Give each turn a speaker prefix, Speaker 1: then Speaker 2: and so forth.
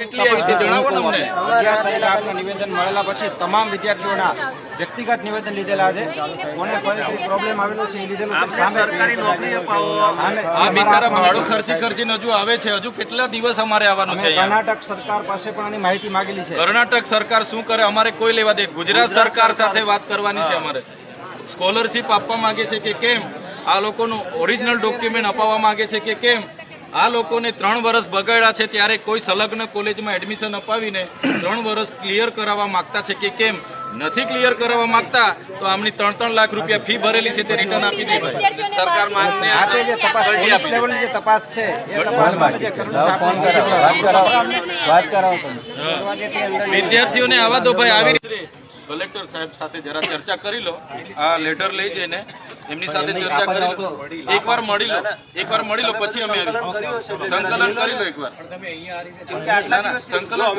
Speaker 1: કેટલી આવી છે? જણાવો ને અમને.
Speaker 2: અગિયાર તારીખે આપને નિવેદન મળેલા પછી તમામ વિદ્યાર્થીઓના વ્યક્તિગત નિવેદન લીધેલા છે. કોને કોઈ પ્રોબ્લેમ આવેલો છે એ લીધેલું સરકારી નોકરી
Speaker 1: આ બિચારા ભાડું ખર્ચી ખર્ચીને હજુ આવે છે? હજુ કેટલા દિવસ અમારે આવવાનું છે
Speaker 2: કર્ણાટક સરકાર પાસે પણ આની માહિતી માંગેલી છે.
Speaker 1: કર્ણાટક સરકાર શું કરે? અમારે કોઈ લેવા દે. ગુજરાત સરકાર સાથે વાત કરવાની છે અમારે. સ્કોલરશીપ આપવા માંગે છે કે કેમ? આ લોકોનું ઓરિજિનલ ડોક્યુમેન્ટ અપાવવા માંગે છે કે કેમ? આ લોકોને ત્રણ વર્ષ બગાડ્યા છે ત્યારે કોઈ સંલગ્ન કોલેજમાં એડમિશન અપાવીને ત્રણ વર્ષ ક્લિયર કરાવવા માંગતા છે કે કેમ? નથી ક્લિયર કરાવવા માંગતા તો આમની ત્રણ ત્રણ લાખ રૂપિયા ફી ભરેલી છે તે રિટર્ન આપી દે સરકાર માંગને
Speaker 2: તપાસ છે.
Speaker 1: વિદ્યાર્થીઓને આવા દો ભાઈ આવી કલેક્ટર સાહેબ સાથે જરા ચર્ચા કરી લો. આ લેટર લઈ જઈને એમની સાથે ચર્ચા કરી લો. એકવાર મળી લો. એકવાર મળી લો પછી અમે આવી સંકલન કરી લો એકવાર. સંકલન